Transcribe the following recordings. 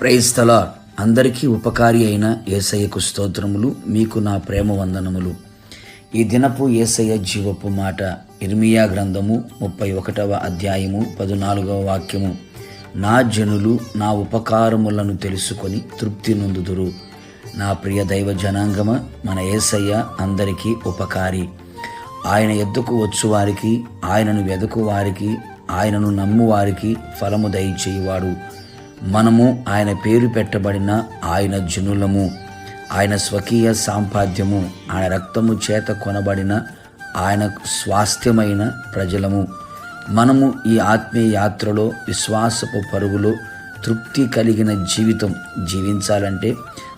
ప్రైస్తల అందరికీ ఉపకారి అయిన ఏసయ్యకు స్తోత్రములు మీకు నా ప్రేమ వందనములు. ఈ దినపు ఏసయ్య జీవపు మాట ఇర్మియా గ్రంథము ముప్పై ఒకటవ అధ్యాయము పదునాలుగవ వాక్యము. నా జనులు నా ఉపకారములను తెలుసుకొని తృప్తి నొందుదురు. నా ప్రియ దైవ జనాంగమ మన ఏసయ్య అందరికీ ఉపకారి. ఆయన ఎద్దుకు వచ్చు వారికి ఆయనను వెదకు వారికి ఆయనను నమ్ము వారికి ఫలము దయచేయువాడు. మనము ఆయన పేరు పెట్టబడిన ఆయన జనులము ఆయన స్వకీయ సాంపాద్యము ఆయన రక్తము చేత కొనబడిన ఆయన స్వాస్థ్యమైన ప్రజలము. మనము ఈ ఆత్మీయ యాత్రలో విశ్వాసపు పరుగులో తృప్తి కలిగిన జీవితం జీవించాలంటే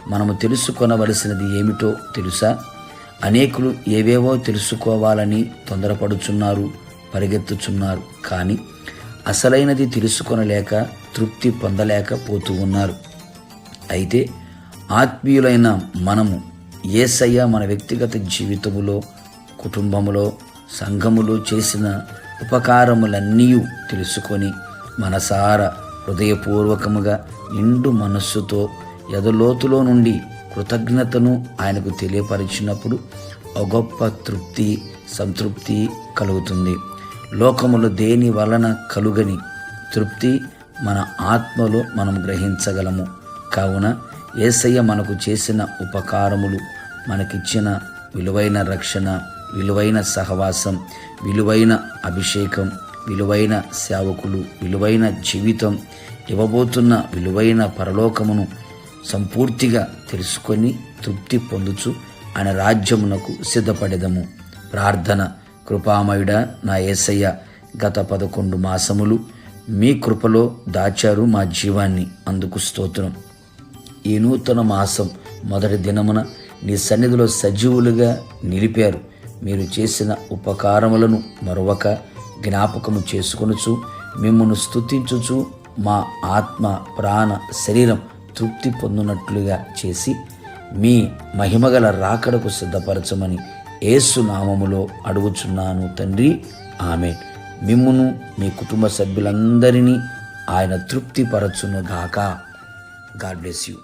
మనము తెలుసుకొనవలసినది ఏమిటో తెలుసా? అనేకులు ఏవేవో తెలుసుకోవాలని తొందరపడుచున్నారు పరిగెత్తుచున్నారు కానీ అసలైనది తెలుసుకొనలేక తృప్తి పొందలేకపోతూ ఉన్నారు. అయితే ఆత్మీయులైన మనము ఏసయ్య మన వ్యక్తిగత జీవితములో కుటుంబములో సంఘములో చేసిన ఉపకారములన్నీ తెలుసుకొని మనసార హృదయపూర్వకముగా నిండు మనస్సుతో ఎదలోతులో నుండి కృతజ్ఞతను ఆయనకు తెలియపరిచినప్పుడు ఒక గొప్ప తృప్తి సంతృప్తి కలుగుతుంది. లోకములు దేని వలన కలుగని తృప్తి మన ఆత్మలో మనం గ్రహించగలము. కావున ఏసయ్య మనకు చేసిన ఉపకారములు మనకిచ్చిన విలువైన రక్షణ విలువైన సహవాసం విలువైన అభిషేకం విలువైన సేవకులు విలువైన జీవితం ఇవ్వబోతున్న విలువైన పరలోకమును సంపూర్తిగా తెలుసుకొని తృప్తి పొందుచు ఆయన రాజ్యమునకు సిద్ధపడేదము. ప్రార్థన కృపామయుడ నా ఏసయ్య గత పదకొండు మాసములు మీ కృపలో దాచారు మా జీవాన్ని. అందుకు స్తోత్రం. ఈ నూతన మాసం మొదటి దినమున నీ సన్నిధిలో సజీవులుగా నిలిపారు. మీరు చేసిన ఉపకారములను మరొక జ్ఞాపకము చేసుకొనుచు మిమ్మల్ని స్తుతించుచు మా ఆత్మ ప్రాణ శరీరం తృప్తి పొందినట్లుగా చేసి మీ మహిమగల రాకడకు సిద్ధపరచమని ఏసు నామములో అడుగుచున్నాను తండ్రి. ఆమె మిమ్మును మీ కుటుంబ సభ్యులందరినీ ఆయన తృప్తిపరచునుగాక. God bless you.